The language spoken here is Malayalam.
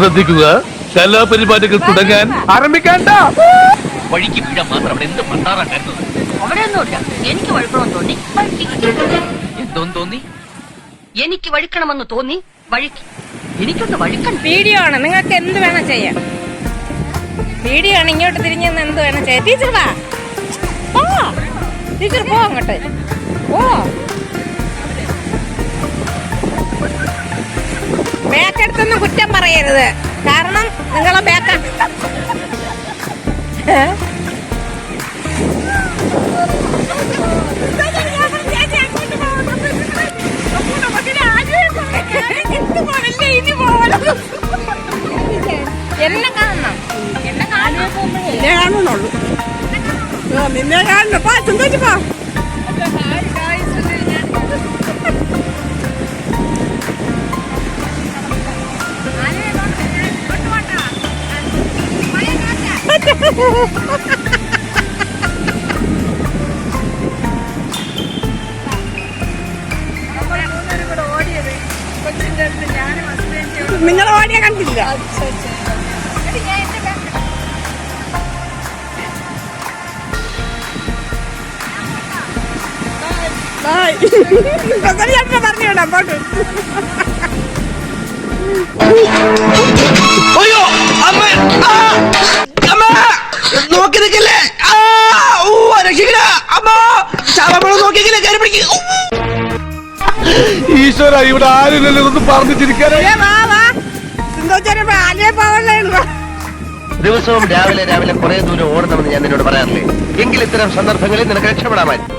ശ്രദ്ധിക്കുക. കലാപരിപാടികൾ തുടങ്ങാൻ ആരംഭിക്കണ്ട. വഴിക്ക് വീഴാൻ മാത്രം അവിടെ എന്ത് മണ്ടാറാണ്ടായിരുന്നത് അവിടെയൊന്നുമില്ല എനിക്ക് വഴുക്കണമെന്ന് തോന്നി. വഴുക്കി. എന്തോന്ന് തോന്നി? എനിക്ക് വഴുക്കണമെന്ന് തോന്നി. വഴിക്ക്. എനിക്കൊന്ന് വഴുക്കണം വീഡിയോ ആണ്. നിങ്ങൾക്ക് എന്ത് വേണം ചെയ്യാം വീഡിയോ ആണ്. ഇങ്ങോട്ട് തിരിഞ്ഞെന്ന് എന്ത് വേണം ചെയ്യാം ടീച്ചർ വാ. ടീച്ചർ പോ അങ്ങോട്ട്. ഓ ബാക്കെടുത്തൊന്നും കുറ്റം പറയരുത്. കാരണം നിങ്ങളെ ബാക്ക എന്നെ കാണണം. എന്നെ കാണുന്നുള്ളൂ നിന്നെ കാണണം. പാ ചിന്തിച്ചു പോ. നിങ്ങൾ ഓടിയ കണ്ടില്ല. പറഞ്ഞു വിടാം പോട്ട്. അയ്യോ അമ്മ. കയറി പിടിക്കും. ഈശ്വര ഇവിടെ ആരുമില്ലല്ലോ പറഞ്ഞു ദിവസവും രാവിലെ രാവിലെ കുറെ ദൂരം ഓടണമെന്ന് ഞാൻ നിന്നോട് പറയാറില്ലേ? എങ്കിൽ ഇത്തരം സന്ദർഭങ്ങളിൽ നിനക്ക് രക്ഷപ്പെടാമായിരുന്നു.